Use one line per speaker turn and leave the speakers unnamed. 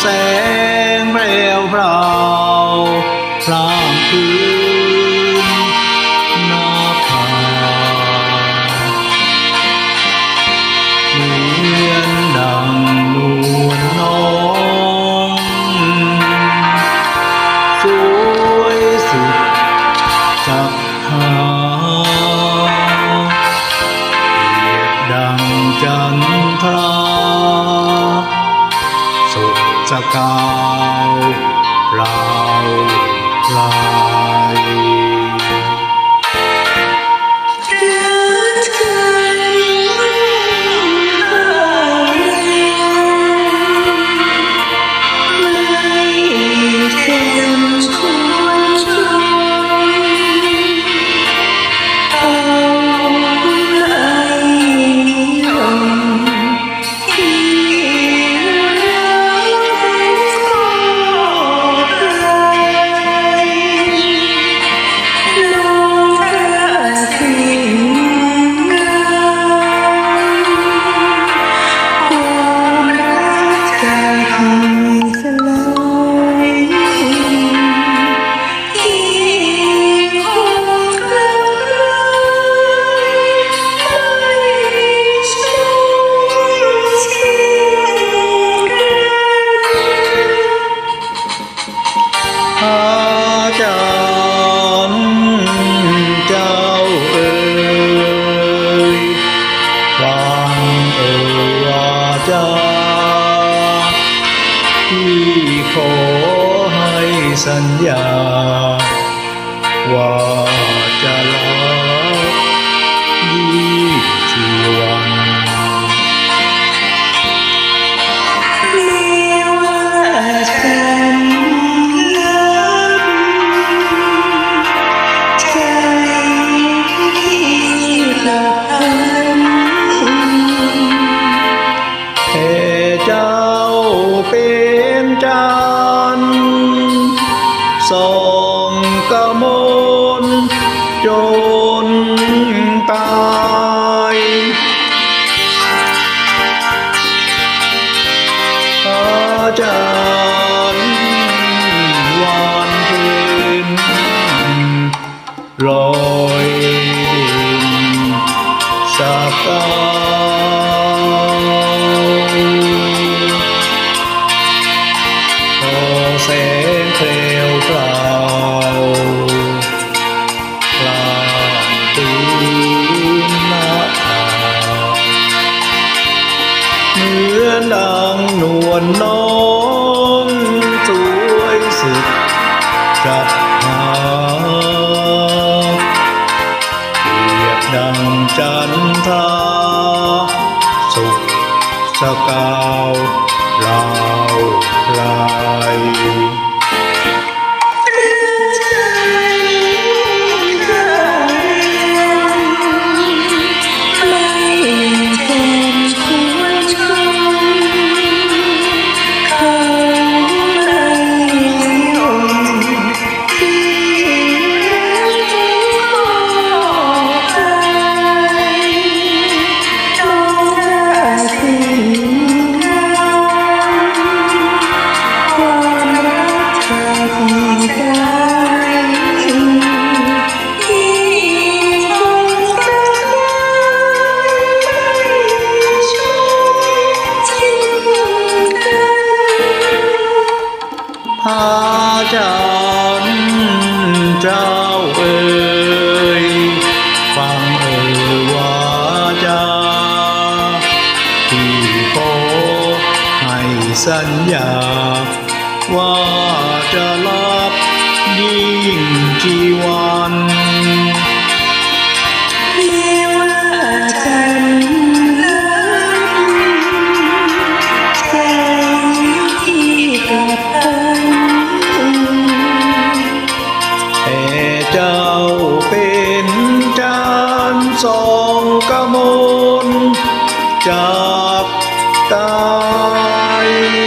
แสงแปรวพราว สุดสกาวราลายอา ว่าจะรัก จนตายอาจารย์วันเพ็ญลอยดินสกาพอแสงเพลวพรา วนน้องสวยสุดจับหาเปรียบดังจันทราสุขสกาวราวลาย อาจารย์เจ้าเอ๋ยฟังเอ๋ยว่าจาที่ขอให้สัญญา ว่าจะรับยิ่งจีวัน จากตาย